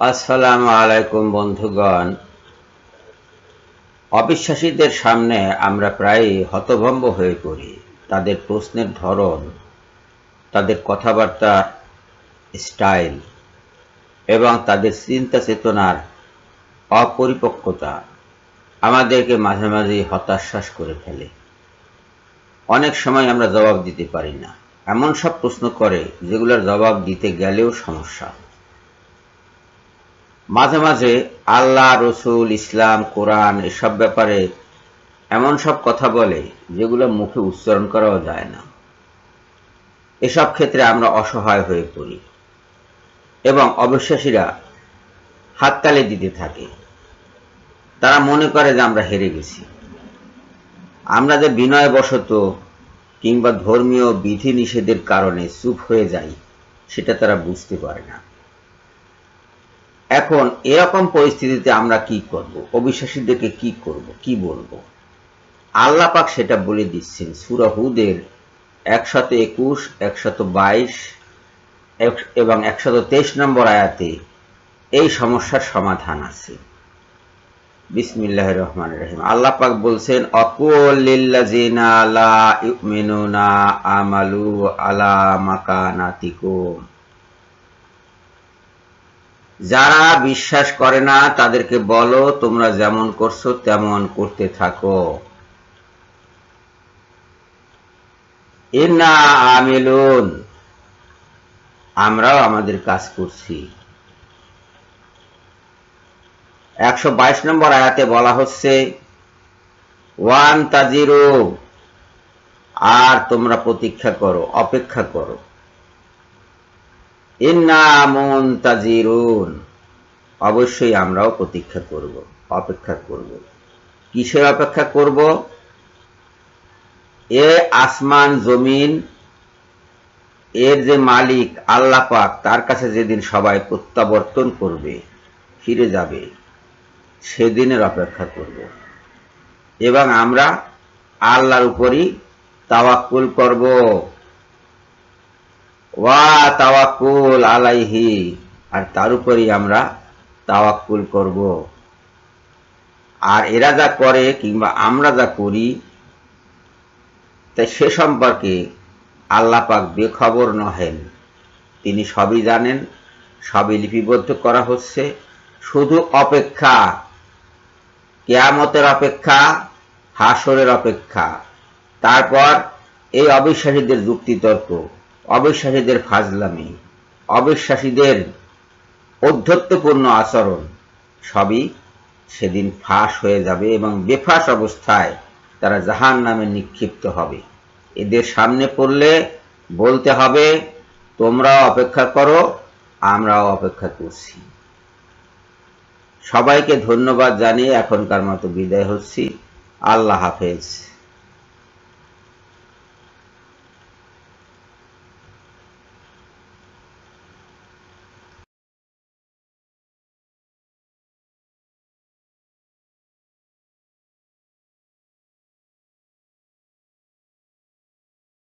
আসসালামু আলাইকুম বন্ধুগণ। অবিশ্বাসীদের সামনে আমরা প্রায়ই হতভম্ব হয়ে পড়ি। তাদের প্রশ্নের ধরন, তাদের কথাবার্তার স্টাইল এবং তাদের চিন্তা চেতনার অপরিপক্কতা আমাদেরকে মাঝে মাঝেই হতাশ্বাস করে ফেলে। অনেক সময় আমরা জবাব দিতে পারি না। এমন সব প্রশ্ন করে যেগুলোর জবাব দিতে গেলেও সমস্যা। মাঝে মাঝে আল্লাহ, রসুল, ইসলাম, কোরআন এসব ব্যাপারে এমন সব কথা বলে যেগুলো মুখে উচ্চারণ করাও যায় না। এসব ক্ষেত্রে আমরা অসহায় হয়ে পড়ি এবং অবিশ্বাসীরা হাততালি দিতে থাকে। তারা মনে করে যে আমরা হেরে গেছি। আমরা যে বিনয়বশত কিংবা ধর্মীয় বিধি নিষেধের কারণে চুপ হয়ে যাই, সেটা তারা বুঝতে পারে না। এখন এরকম পরিস্থিতিতে আমরা কি করব? অবিশ্বাসীদেরকে কি করব? কি বলব? আল্লাহ পাক সেটা বলে দিচ্ছেন। সুরা হুদের একশত একুশ, একশত বাইশ এবং একশত তেইশ নম্বর আয়াতে এই সমস্যার সমাধান আছে। বিসমিল্লাহ রহমান রহিম। আল্লাহ পাক বলছেন অকুল্লিল্লাজিনা লা ইউমিনুনা আমালু আলা মাকানাতিকুম। যারা বিশ্বাস করে না, তাদেরকে বলো, তোমরা যেমন করছ, তেমন করতে থাকো। আমরাও আমাদের কাজ করছি। একশো বাইশ নম্বর আয়াতে বলা হচ্ছে, ওয়ান তাজিরু, আর তোমরা প্রতীক্ষা করো, অপেক্ষা করো। অবশ্যই আমরাও প্রতীক্ষা করব, অপেক্ষা করব। কিসের অপেক্ষা করব? এ আসমান জমিন, এর যে মালিক আল্লাহ পাক, তার কাছে যেদিন সবাই প্রত্যাবর্তন করবে, ফিরে যাবে, সেদিনের অপেক্ষা করব। এবং আমরা আল্লাহর উপরই তাওয়াক্কুল করব। ওয়া তাওয়াক্কুল আলাইহি, আর তার উপরই আমরা তাওয়াক্কুল করব। আর এরা যা করে কিংবা আমরা যা করি তাই সে সম্পর্কে আল্লাহ পাক বেখবর নহেন। তিনি সবই জানেন, সবই লিপিবদ্ধ করা হচ্ছে। শুধু অপেক্ষা, কেয়ামতের অপেক্ষা, হাসরের অপেক্ষা। তারপর এই অবিশ্বাসীদের যুক্তিতর্ক। অবিশ্বাসীদের ফাজলামি, অবিশ্বাসীদের অধ্যত্বপূর্ণ আচরণ, সবই সেদিন ফাঁস হয়ে যাবে এবং বেফাস অবস্থায় তারা জাহান নামে নিক্ষিপ্ত হবে। এদের সামনে পড়লে বলতে হবে, তোমরাও অপেক্ষা করো, আমরাও অপেক্ষা করছি। সবাইকে ধন্যবাদ জানিয়ে এখনকার মতো বিদায় হচ্ছি। আল্লাহ হাফেজ।